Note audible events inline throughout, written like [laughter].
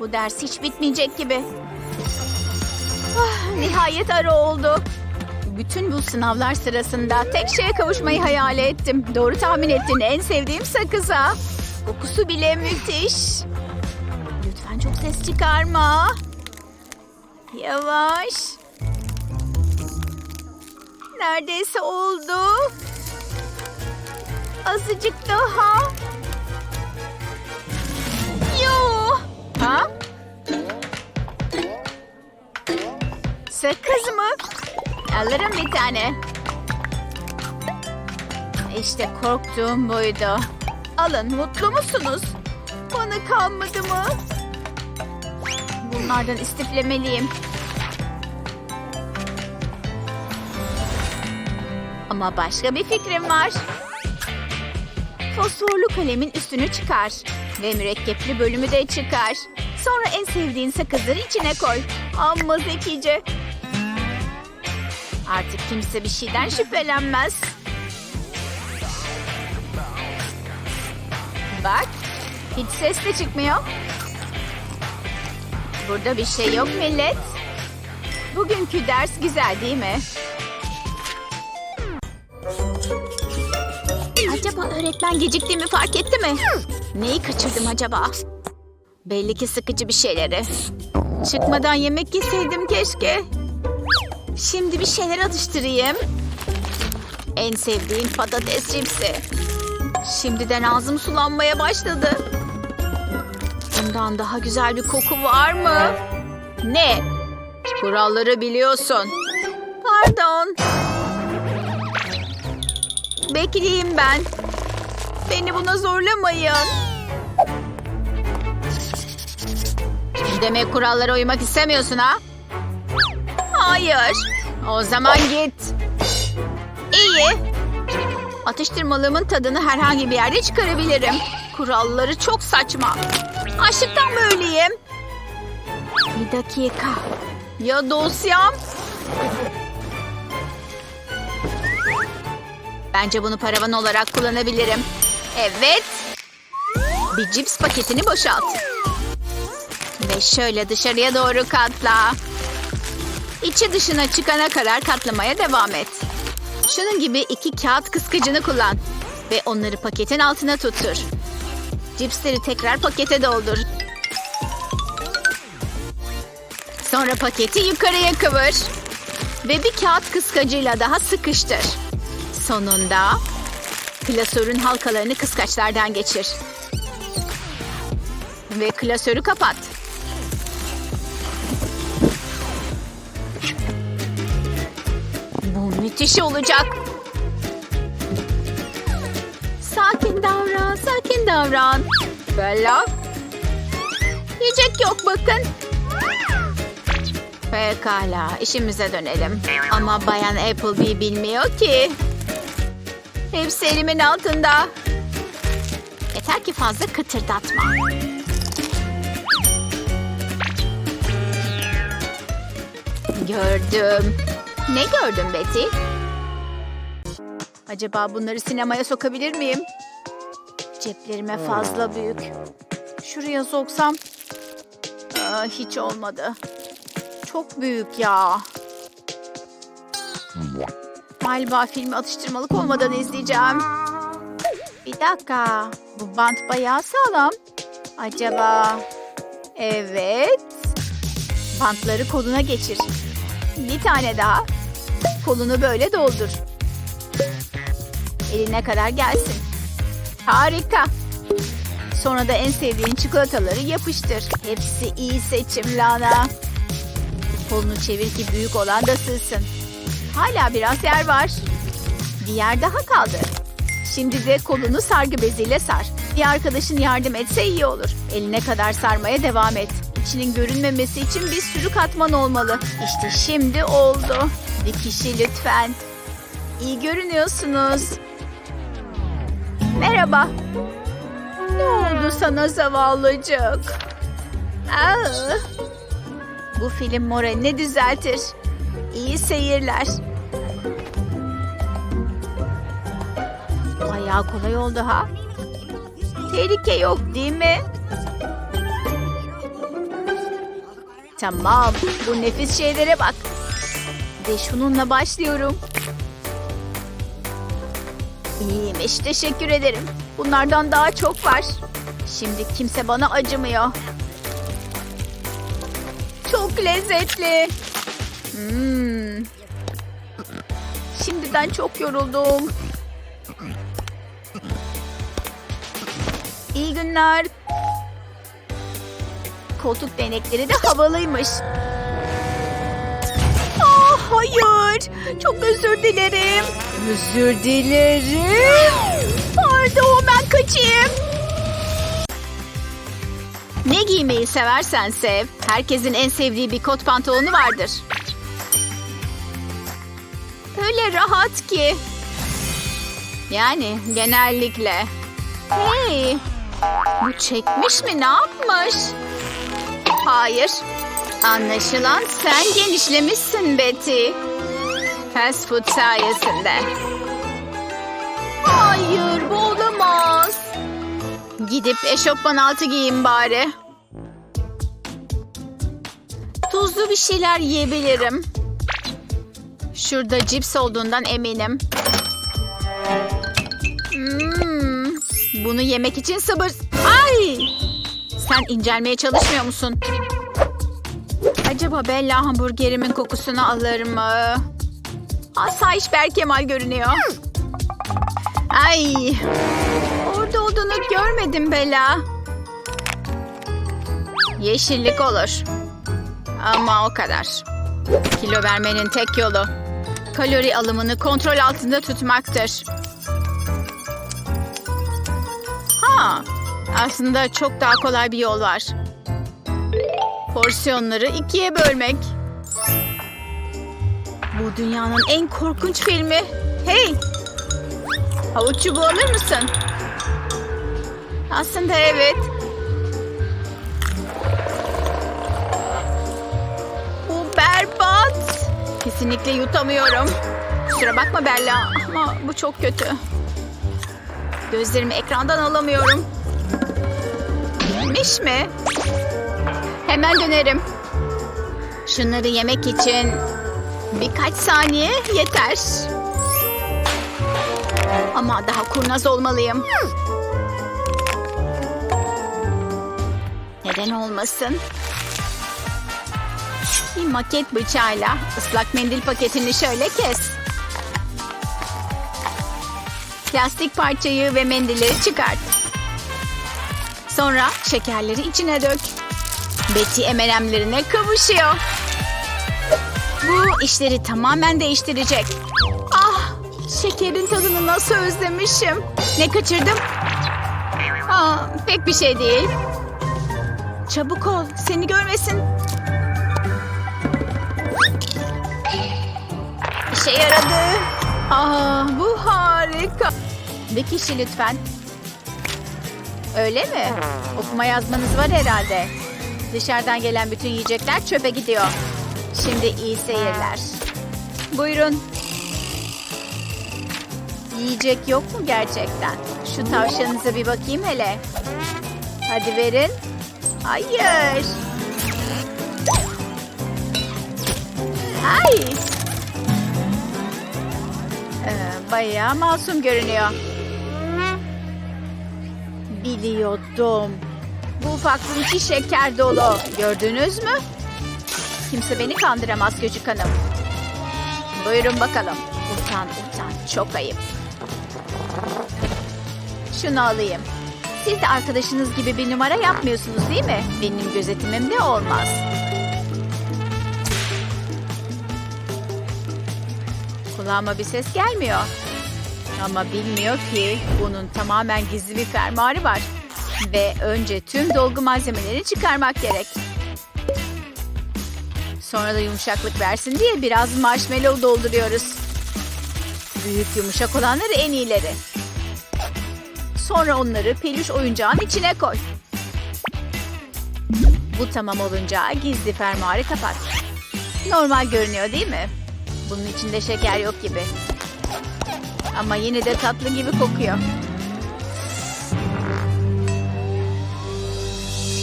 Bu ders hiç bitmeyecek gibi. Ah, nihayet ara oldu. Bütün bu sınavlar sırasında tek şeye kavuşmayı hayal ettim. Doğru tahmin ettin. En sevdiğim sakıza. Kokusu bile müthiş. Lütfen çok ses çıkarma. Yavaş. Neredeyse oldu. Azıcık daha. Ha? Sakız mı? Alırım bir tane. İşte korktuğum buydu. Alın mutlu musunuz? Bana kalmadı mı? Bunlardan istiflemeliyim. Ama başka bir fikrim var. Fosforlu kalemin üstünü çıkar. Ve mürekkepli bölümü de çıkar. Sonra en sevdiğin sakızları içine koy. Amma zekice. Artık kimse bir şeyden şüphelenmez. Bak, hiç ses de çıkmıyor. Burada bir şey yok millet. Bugünkü ders güzel değil mi? Acaba öğretmen geciktiğimi fark etti mi? Neyi kaçırdım acaba? Belli ki sıkıcı bir şeyleri. Çıkmadan yemek yeseydim keşke. Şimdi bir şeyler atıştırayım. En sevdiğim patates cipsi. Şimdiden ağzım sulanmaya başladı. Bundan daha güzel bir koku var mı? Ne? Kuralları biliyorsun. Pardon. Bekleyeyim ben. Beni buna zorlamayın. Demek kurallara uymak istemiyorsun ha? Hayır. O zaman git. İyi. Atıştırmalığımın tadını herhangi bir yerde çıkarabilirim. Kuralları çok saçma. Açlıktan mı öleyim? Bir dakika. Ya dosyam? Bence bunu paravan olarak kullanabilirim. Evet. Bir cips paketini boşalt. Ve şöyle dışarıya doğru katla. İçi dışına çıkana kadar katlamaya devam et. Şunun gibi iki kağıt kıskıcını kullan. Ve onları paketin altına tutur. Cipsleri tekrar pakete doldur. Sonra paketi yukarıya kıvır. Ve bir kağıt kıskacıyla daha sıkıştır. Sonunda klasörün halkalarını kıskaçlardan geçir. Ve klasörü kapat. Bu müthiş olacak. Sakin davran, sakin davran. Bella. Yiyecek yok bakın. Pekala, işimize dönelim. Ama Bayan Applebee bilmiyor ki. Hepsi elimin altında. Yeter ki fazla kıtırdatma. Gördüm. Ne gördün Betty? Acaba bunları sinemaya sokabilir miyim? Ceplerime fazla büyük. Şuraya soksam... Aa, hiç olmadı. Çok büyük ya. Galiba filmi atıştırmalık olmadan izleyeceğim. Bir dakika. Bu bant bayağı sağlam. Acaba... Evet. Bantları koluna geçir. Bir tane daha. Kolunu böyle doldur. Eline kadar gelsin. Harika. Sonra da en sevdiğin çikolataları yapıştır. Hepsi iyi seçim Lana. Kolunu çevir ki büyük olan da sığsın. Hala biraz yer var. Bir yer daha kaldı. Şimdi de kolunu sargı beziyle sar. Bir arkadaşın yardım etse iyi olur. Eline kadar sarmaya devam et. İçinin görünmemesi için bir sürü katman olmalı. İşte şimdi oldu. Bir kişi lütfen. İyi görünüyorsunuz. Merhaba. Ne oldu sana zavallıcık? Aa, bu film moralini düzeltir. İyi seyirler. Bayağı kolay oldu ha. Tehlike yok değil mi? Tamam. Bu nefis şeylere bak. Ve şununla başlıyorum. İyiymiş. Teşekkür ederim. Bunlardan daha çok var. Şimdi kimse bana acımıyor. Çok lezzetli. Hmm. Şimdiden çok yoruldum. İyi günler. Koltuk değnekleri de havalıymış. Ah hayır. Çok özür dilerim. Özür dilerim. Pardon ben kaçayım. Ne giymeyi seversen sev. Herkesin en sevdiği bir kot pantolonu vardır. Öyle rahat ki. Yani genellikle. Hey. Bu çekmiş mi ne yapmış? Hayır. Anlaşılan sen genişlemişsin Betty. Fast food sayesinde. Hayır bu olamaz. Gidip eşofman altı giyeyim bari. Tuzlu bir şeyler yiyebilirim. Şurada cips olduğundan eminim. Hmm, bunu yemek için sabır... Ay! Sen incelmeye çalışmıyor musun? Acaba Bella hamburgerimin kokusunu alır mı? Asayiş Berkemal görünüyor. Ay! Orada olduğunu görmedim Bella. Yeşillik olur. Ama o kadar. Kilo vermenin tek yolu kalori alımını kontrol altında tutmaktır. Aslında çok daha kolay bir yol var. Porsiyonları ikiye bölmek. Bu dünyanın en korkunç filmi. Hey! Havuç çubuğu alır mısın? Aslında evet. Bu berbat. Kesinlikle yutamıyorum. Kusura bakma Bella ama bu çok kötü. Gözlerimi ekrandan alamıyorum. Bitmiş mi? Hemen dönerim. Şunları yemek için birkaç saniye yeter. Ama daha kurnaz olmalıyım. Neden olmasın? Bir maket bıçağıyla ıslak mendil paketini şöyle kes. Plastik parçayı ve mendilleri çıkart. Sonra şekerleri içine dök. Betty M&M'lerine kavuşuyor. Bu işleri tamamen değiştirecek. Ah, şekerin tadını nasıl özlemişim. Ne kaçırdım? Aa, pek bir şey değil. Çabuk ol, seni görmesin. İşe yaradı. Aa, bu harika. Bir kişi lütfen. Öyle mi? Okuma yazmanız var herhalde. Dışarıdan gelen bütün yiyecekler çöpe gidiyor. Şimdi iyi seyirler. Buyurun. Yiyecek yok mu gerçekten? Şu tavşanınıza bir bakayım hele. Hadi verin. Hayır. Ay. Bayağı masum görünüyor. Biliyordum. Bu ufaklığın içi şeker dolu. Gördünüz mü? Kimse beni kandıramaz küçük hanım. Buyurun bakalım. Utan utan. Çok ayıp. Şunu alayım. Siz de arkadaşınız gibi bir numara yapmıyorsunuz değil mi? Benim gözetimimde olmaz. Kulağıma bir ses gelmiyor. Ama bilmiyor ki bunun tamamen gizli bir fermuarı var. Ve önce tüm dolgu malzemelerini çıkarmak gerek. Sonra da yumuşaklık versin diye biraz marshmallow dolduruyoruz. Büyük yumuşak olanları en iyileri. Sonra onları peluş oyuncağın içine koy. Bu tamam olunca gizli fermuarı kapat. Normal görünüyor değil mi? Bunun içinde şeker yok gibi. Ama yine de tatlı gibi kokuyor.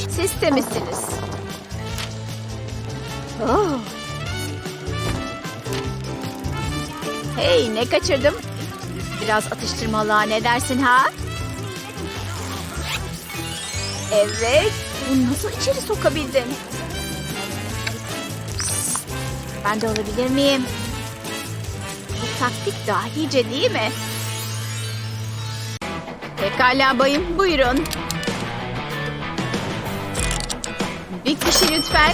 Siz temizsiniz. Oh. Hey ne kaçırdım? Biraz atıştırmalığa ne dersin ha? Evet. Bunu nasıl içeri sokabildin? Ben de olabilir miyim? Taktik dahice değil mi? Pekala bayım buyurun. Bir kişi lütfen.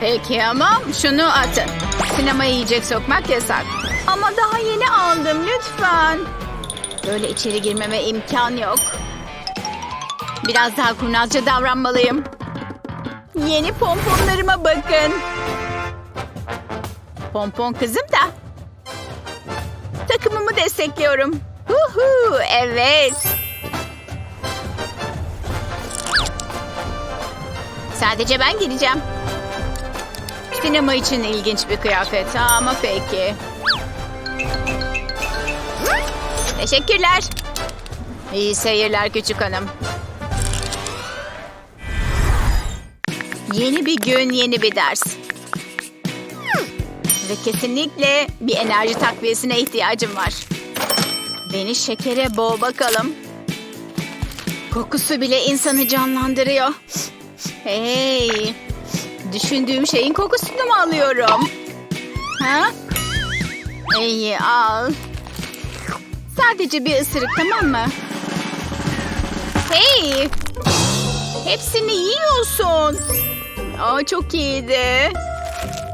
Peki ama şunu atın. Sinemaya yiyecek sokmak yasak. Ama daha yeni aldım lütfen. Böyle içeri girmeme imkan yok. Biraz daha kurnazca davranmalıyım. Yeni pomponlarıma bakın. Pompon kızım da. Takımımı destekliyorum. Huhu, evet. Sadece ben gideceğim. Sinema için ilginç bir kıyafet ama peki. Teşekkürler. İyi seyirler küçük hanım. Yeni bir gün, yeni bir ders. Ve kesinlikle bir enerji takviyesine ihtiyacım var. Beni şekere boğ bakalım. Kokusu bile insanı canlandırıyor. Hey, düşündüğüm şeyin kokusunu mu alıyorum? Ha? İyi al. Sadece bir ısırık tamam mı? Hey! Hepsini yiyorsun. Aa, çok iyiydi.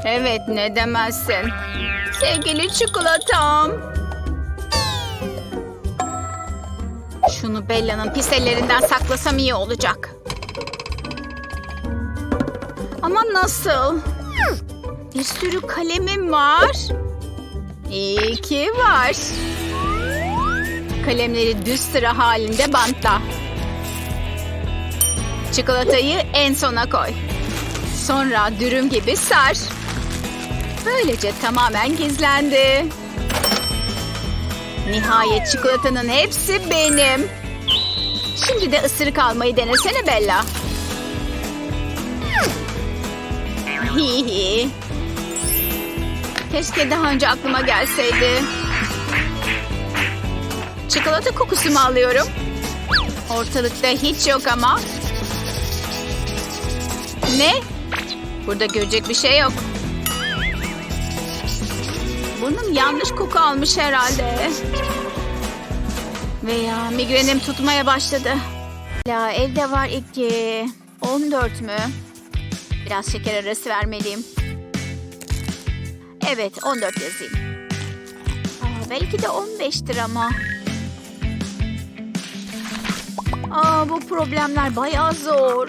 Evet ne demezsin. Sevgili çikolatam. Şunu Bella'nın pis ellerinden saklasam iyi olacak. Ama nasıl? Bir sürü kalemim var. İyi ki var. Kalemleri düz sıra halinde bantla. Çikolatayı en sona koy. Sonra dürüm gibi sar. Böylece tamamen gizlendi. Nihayet çikolatanın hepsi benim. Şimdi de ısırık almayı denesene Bella. Hihi. [laughs] Keşke daha önce aklıma gelseydi. Çikolata kokusu mu alıyorum? Ortalıkta hiç yok ama. Ne? Burada görecek bir şey yok. Burnum yanlış koku almış herhalde. Veya migrenim tutmaya başladı. Ya evde var iki. 14 mü? Biraz şeker arası vermeliyim. Evet 14 yazayım. Aa, belki de 15'tir ama. Aa, bu problemler bayağı zor.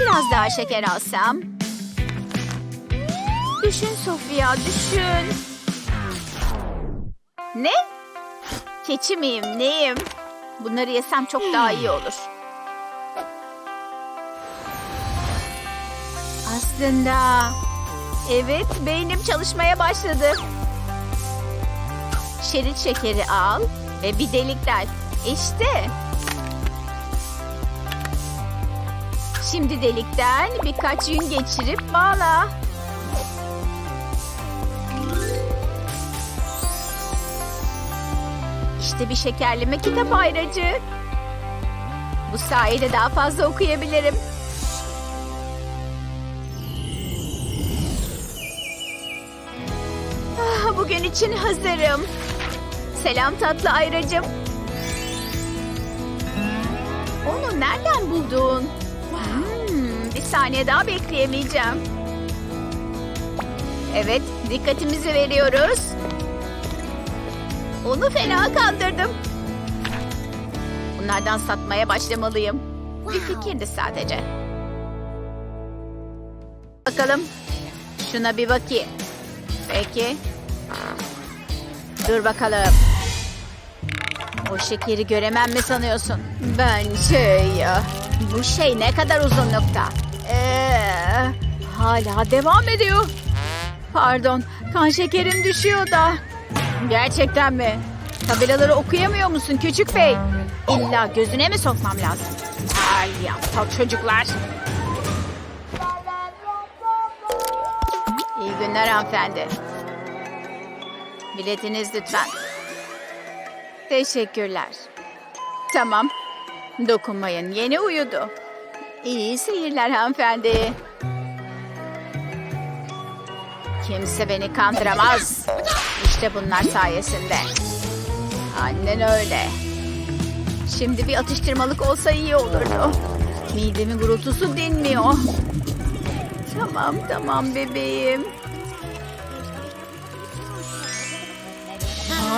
Biraz daha şeker alsam. Düşün Sofia, düşün. Ne? Keçi miyim, neyim? Bunları yesem çok daha iyi olur. Aslında... Evet, beynim çalışmaya başladı. Şerit şekeri al ve bir delik del. İşte. Şimdi delikten birkaç yün geçirip bağla. İşte bir şekerleme kitap ayracı. Bu sayede daha fazla okuyabilirim. Ah, bugün için hazırım. Selam tatlı ayracım. Onu nereden buldun? Hmm, bir saniye daha bekleyemeyeceğim. Evet, dikkatimizi veriyoruz. Onu fena kandırdım. Bunlardan satmaya başlamalıyım. Bir fikirdi sadece. Bakalım. Şuna bir bakayım. Peki. Dur bakalım. O şekeri göremem mi sanıyorsun? Ben şey ya. Bu şey ne kadar uzunlukta? Ee, hala devam ediyor. Pardon, kan şekerim düşüyor da. Gerçekten mi? Tabelaları okuyamıyor musun küçük bey? İlla gözüne mi sokmam lazım? Ay aptal çocuklar. İyi günler hanımefendi. Biletiniz lütfen. Teşekkürler. Tamam. Dokunmayın. Yeni uyudu. İyi seyirler hanımefendi. Kimse beni kandıramaz. İşte bunlar sayesinde. Annen öyle. Şimdi bir atıştırmalık olsa iyi olurdu. Midemin gurultusu dinmiyor. Tamam tamam bebeğim.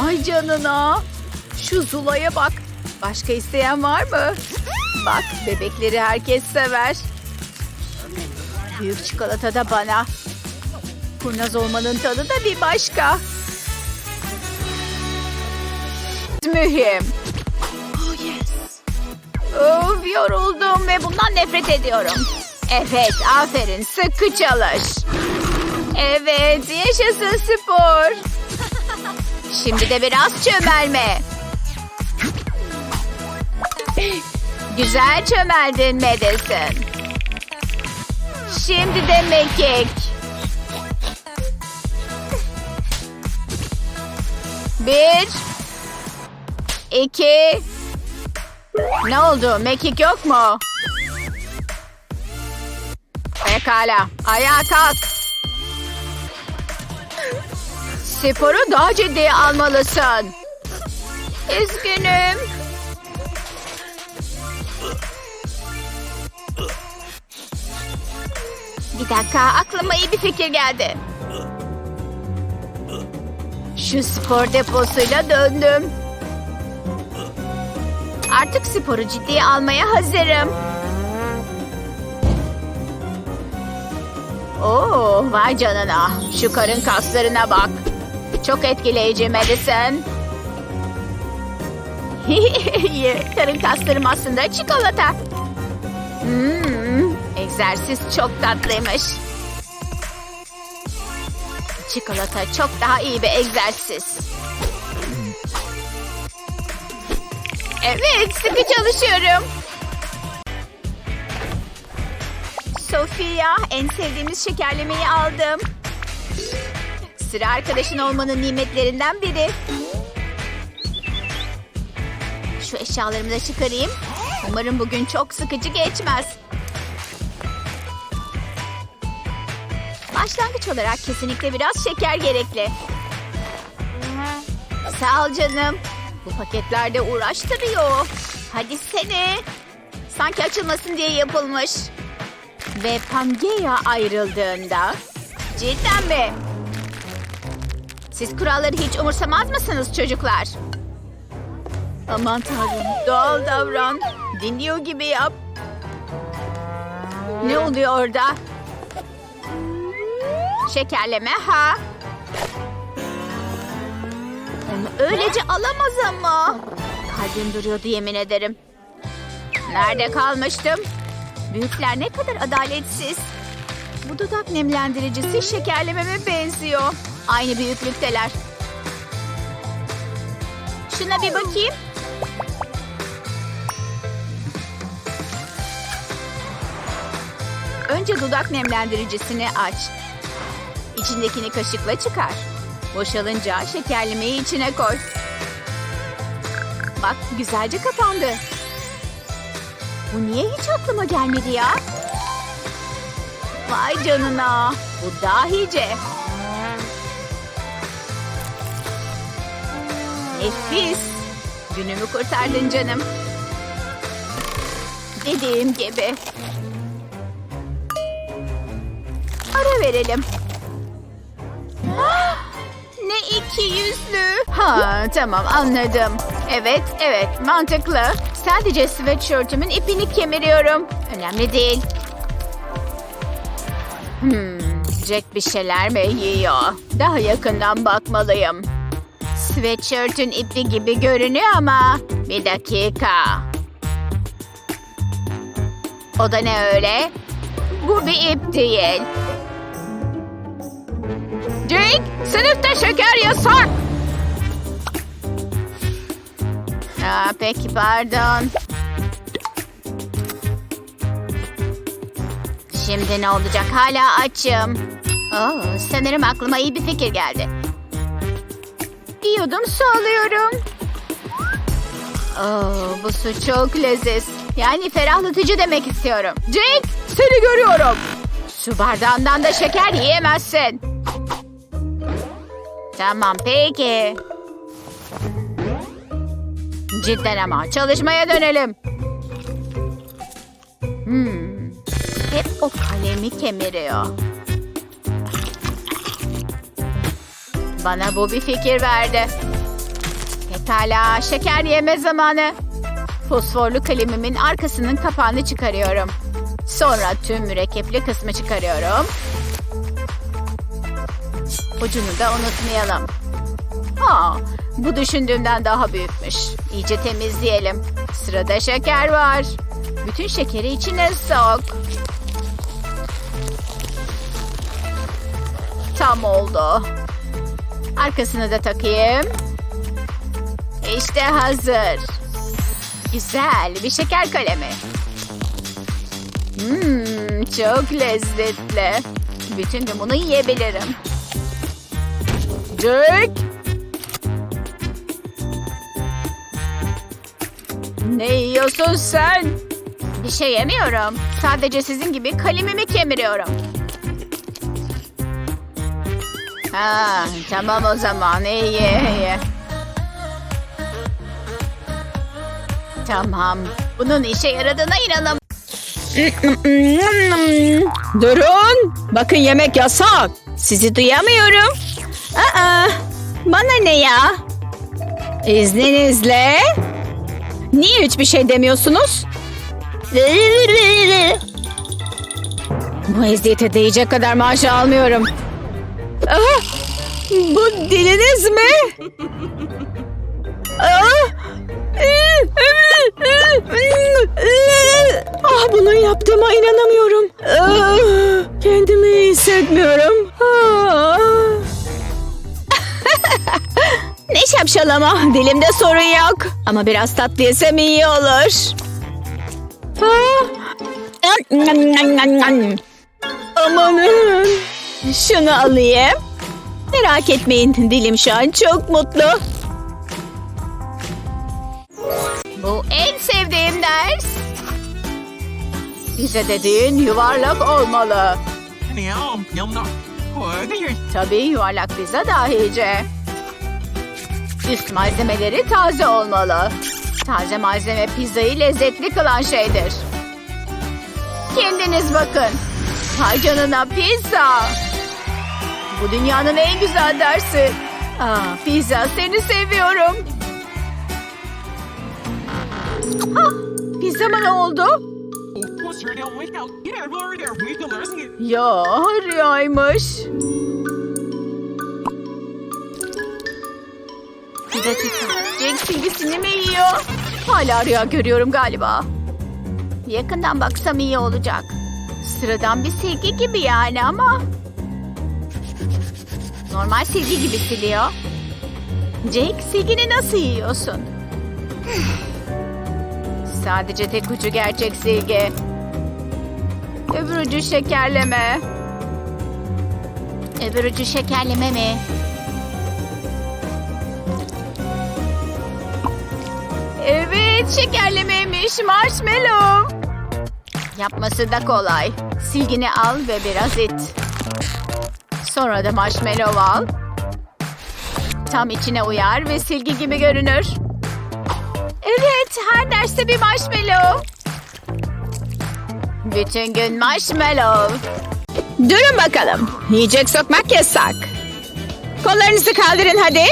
Ay canına. Şu Zula'ya bak. Başka isteyen var mı? Bak bebekleri herkes sever. Büyük çikolata da bana. Kurnaz olmanın tadı da bir başka. Mühim. Of yoruldum ve bundan nefret ediyorum. Evet aferin sıkı çalış. Evet yaşasın spor. Şimdi de biraz çömelme. Güzel çömeldin Madison. Şimdi de mekik. Bir. İki. Ne oldu? Mekik yok mu? Pekala. Ayağa kalk. Sporu daha ciddiye almalısın. Üzgünüm. Bir dakika aklıma iyi bir fikir geldi. Şu spor deposuyla döndüm. Artık sporu ciddiye almaya hazırım. Oo, vay canına. Şu karın kaslarına bak. Çok etkileyici Madison. [laughs] karın kaslarım aslında çikolata. Hmm, egzersiz çok tatlıymış. Çikolata çok daha iyi bir egzersiz. Evet, sıkı çalışıyorum. Sofia, en sevdiğimiz şekerlemeyi aldım. Sıra arkadaşın olmanın nimetlerinden biri. Şu eşyalarımı da çıkarayım. Umarım bugün çok sıkıcı geçmez. Başlangıç olarak kesinlikle biraz şeker gerekli. Sağ ol canım. Bu paketler de uğraştırıyor. Hadi seni. Sanki açılmasın diye yapılmış. Ve Pangea ayrıldığında... Cidden mi? Siz kuralları hiç umursamaz mısınız çocuklar? Aman tanrım doğal davran. Dinliyor gibi yap. Ne oluyor orada? Şekerleme ha? Öylece alamaz ama. Kalbim duruyordu yemin ederim. Nerede kalmıştım? Büyükler ne kadar adaletsiz. Bu dudak nemlendiricisi şekerlememe benziyor. Aynı büyüklükteler. Şuna bir bakayım. Önce dudak nemlendiricisini aç. İçindekini kaşıkla çıkar. Boşalınca şekerlemeyi içine koy. Bak güzelce kapandı. Bu niye hiç aklıma gelmedi ya? Vay canına. Bu dahice. Nefis. Günümü kurtardın canım. Dediğim gibi. Ara verelim. İki yüzlü. Ha tamam anladım. Evet evet mantıklı. Sadece sweatshirtümün ipini kemiriyorum. Önemli değil. Hmm, Jack bir şeyler mi yiyor? Daha yakından bakmalıyım. Sweatshirt'ün ipi gibi görünüyor ama bir dakika. O da ne öyle? Bu bir ip değil. Jake, sınıfta şeker yasak. Aa, peki pardon. Şimdi ne olacak? Hala açım. Oo, sanırım aklıma iyi bir fikir geldi. Bir yudum su alıyorum. Oh, bu su çok leziz. Yani ferahlatıcı demek istiyorum. Jake, seni görüyorum. Su bardağından da şeker yiyemezsin. Tamam, peki. Cidden ama çalışmaya dönelim. Hmm. Hep o kalemi kemiriyor. Bana bu bir fikir verdi. Pekala, şeker yeme zamanı. Fosforlu kalemimin arkasının kapağını çıkarıyorum. Sonra tüm mürekkepli kısmı çıkarıyorum. Ucunu da unutmayalım. Ha, bu düşündüğümden daha büyükmüş. İyice temizleyelim. Sırada şeker var. Bütün şekeri içine sok. Tam oldu. Arkasını da takayım. İşte hazır. Güzel bir şeker kalemi. Hmm, çok lezzetli. Bütün gün bunu yiyebilirim. Jack! Ne yiyorsun sen? Bir şey yemiyorum. Sadece sizin gibi kalemimi kemiriyorum. Ha, tamam o zaman. İyi, iyi. Tamam. Bunun işe yaradığına inanam. Durun. Bakın yemek yasak. Sizi duyamıyorum. Aa, bana ne ya? İzninizle. Niye hiçbir şey demiyorsunuz? Bu eziyete değecek kadar maaş almıyorum. Aa, bu diliniz mi? Ah bunu yaptığıma inanamıyorum. Ah, Kendimi iyi hissetmiyorum. Ah. [laughs] ne şapşalama. Dilimde sorun yok. Ama biraz tatlı yesem iyi olur. [laughs] Amanın. Şunu alayım. Merak etmeyin dilim şu an çok mutlu. Bu en sevdiğim ders. Bize dediğin yuvarlak olmalı. Tabii yuvarlak pizza dahice. Üst malzemeleri taze olmalı. Taze malzeme pizzayı lezzetli kılan şeydir. Kendiniz bakın. Hay canına pizza. Bu dünyanın en güzel dersi. Aa, pizza seni seviyorum. Ah, pizzama ne oldu? Ya rüyaymış. Bir dakika. Cenk silgisini mi yiyor? Hala rüya görüyorum galiba. Yakından baksam iyi olacak. Sıradan bir silgi gibi yani ama. Normal silgi gibi siliyor. Jake silgini nasıl yiyorsun? Sadece tek ucu gerçek silgi. Öbür ucu şekerleme. Öbür ucu şekerleme mi? Evet şekerlemeymiş marshmallow. Yapması da kolay. Silgini al ve biraz it. Sonra da marshmallow al. Tam içine uyar ve silgi gibi görünür. Evet her derste bir marshmallow. Bütün gün marshmallow. Durun bakalım. Yiyecek sokmak yasak. Kollarınızı kaldırın hadi.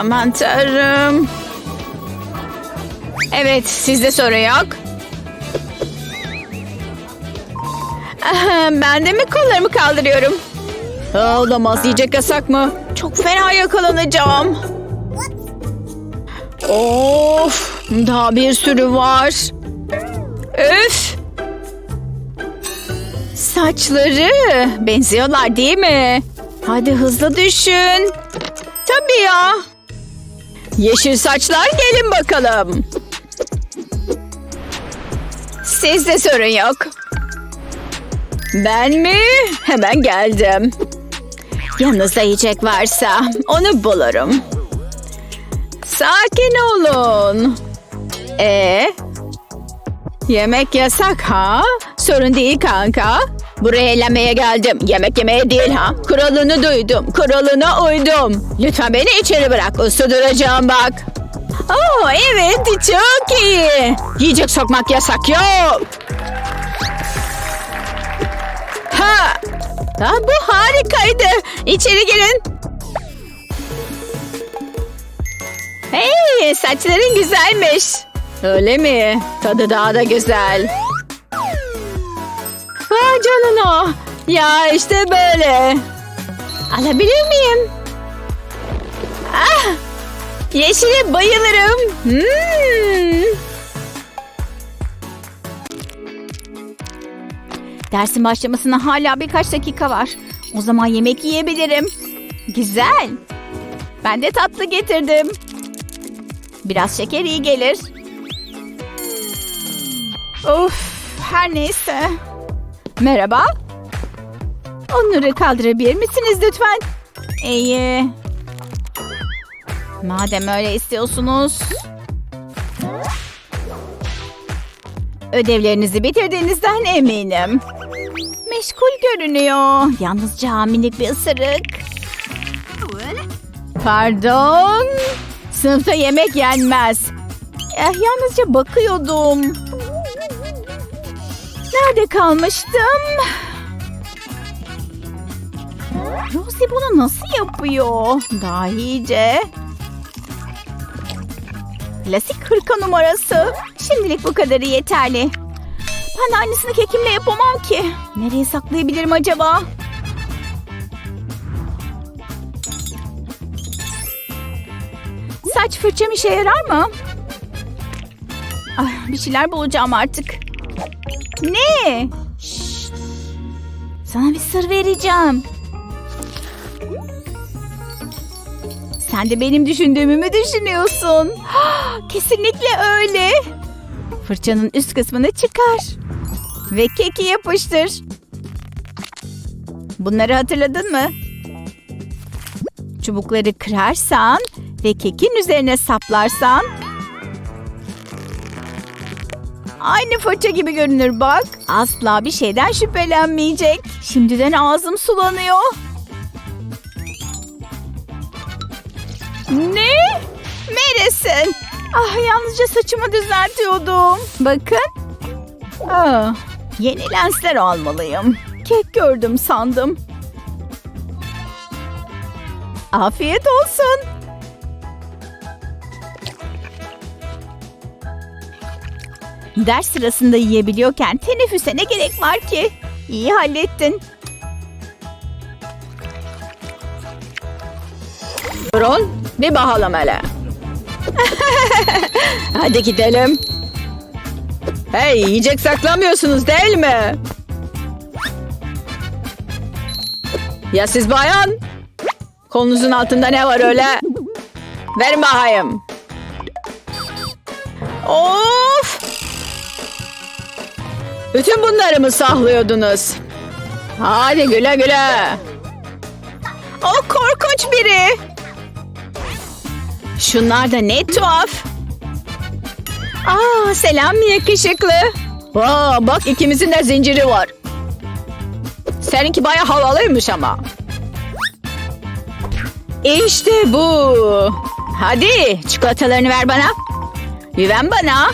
Aman tanrım. Evet sizde sorun yok. Aha, Ben de mi kollarımı kaldırıyorum? Olamaz yiyecek yasak mı? Çok fena yakalanacağım. Of daha bir sürü var. Öf. Saçları benziyorlar değil mi? Hadi hızlı düşün. Tabii ya. Yeşil saçlar gelin bakalım. Sizde sorun yok. Ben mi? Hemen geldim. Yanınızda yiyecek varsa onu bulurum. Sakin olun. E Yemek yasak ha? Sorun değil kanka. Buraya eğlenmeye geldim. Yemek yemeye değil ha. Kuralını duydum. Kuralına uydum. Lütfen beni içeri bırak. Uslu duracağım bak. Oo evet çok iyi. Yiyecek sokmak yasak yok. Ha. Ha, bu harikaydı. İçeri girin. Hey saçların güzelmiş. Öyle mi? Tadı daha da güzel. Vay canına. Ya işte böyle. Alabilir miyim? Ah, yeşile bayılırım. Hmm. Dersin başlamasına hala birkaç dakika var. O zaman yemek yiyebilirim. Güzel. Ben de tatlı getirdim. Biraz şeker iyi gelir. Of, her neyse. Merhaba. Onları kaldırabilir misiniz lütfen? İyi. Madem öyle istiyorsunuz. Ödevlerinizi bitirdiğinizden eminim. Meşgul görünüyor. Yalnızca minik bir ısırık. Pardon. Sınıfta yemek yenmez. Eh, yalnızca bakıyordum. Nerede kalmıştım? Rosie bunu nasıl yapıyor? Daha iyice. Klasik hırka numarası. Şimdilik bu kadarı yeterli. Ben aynısını kekimle yapamam ki. Nereye saklayabilirim acaba? Saç fırçam işe yarar mı? Ah, bir şeyler bulacağım artık. Ne? Şşt. Sana bir sır vereceğim. Sen de benim düşündüğümü mü düşünüyorsun? [gasps] Kesinlikle öyle. Fırçanın üst kısmını çıkar. Ve keki yapıştır. Bunları hatırladın mı? Çubukları kırarsan ve kekin üzerine saplarsan Aynı fırça gibi görünür bak. Asla bir şeyden şüphelenmeyecek. Şimdiden ağzım sulanıyor. Ne? Neresin? Ah yalnızca saçımı düzeltiyordum. Bakın. Aa, yeni lensler almalıyım. Kek gördüm sandım. Afiyet olsun. Ders sırasında yiyebiliyorken teneffüse ne gerek var ki? İyi hallettin. Durun, bir bakalım hele. [laughs] Hadi gidelim. Hey, yiyecek saklamıyorsunuz değil mi? Ya siz bayan? Kolunuzun altında ne var öyle? Verin bakayım. Of! Bütün bunları mı saklıyordunuz? Hadi güle güle. O korkunç biri. Şunlar da ne tuhaf. Aa, selam yakışıklı. Aa, bak ikimizin de zinciri var. Seninki baya havalıymış ama. İşte bu. Hadi çikolatalarını ver bana. Güven bana.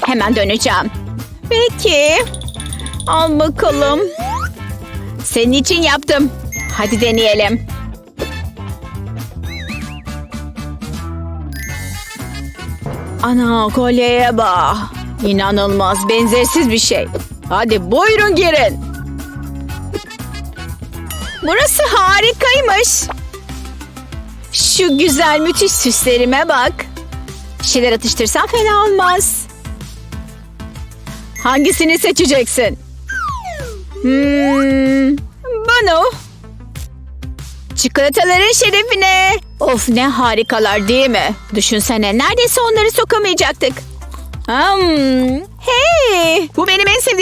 Hemen döneceğim. Peki. Al bakalım. Senin için yaptım. Hadi deneyelim. Ana kolyeye bak. İnanılmaz benzersiz bir şey. Hadi buyurun girin. Burası harikaymış. Şu güzel müthiş süslerime bak. Bir şeyler atıştırsam fena olmaz. Hangisini seçeceksin? Hmm, bunu. Çikolataların şerefine. Of ne harikalar değil mi? Düşünsene neredeyse onları sokamayacaktık. Hmm, hey, bu benim en sevdiğim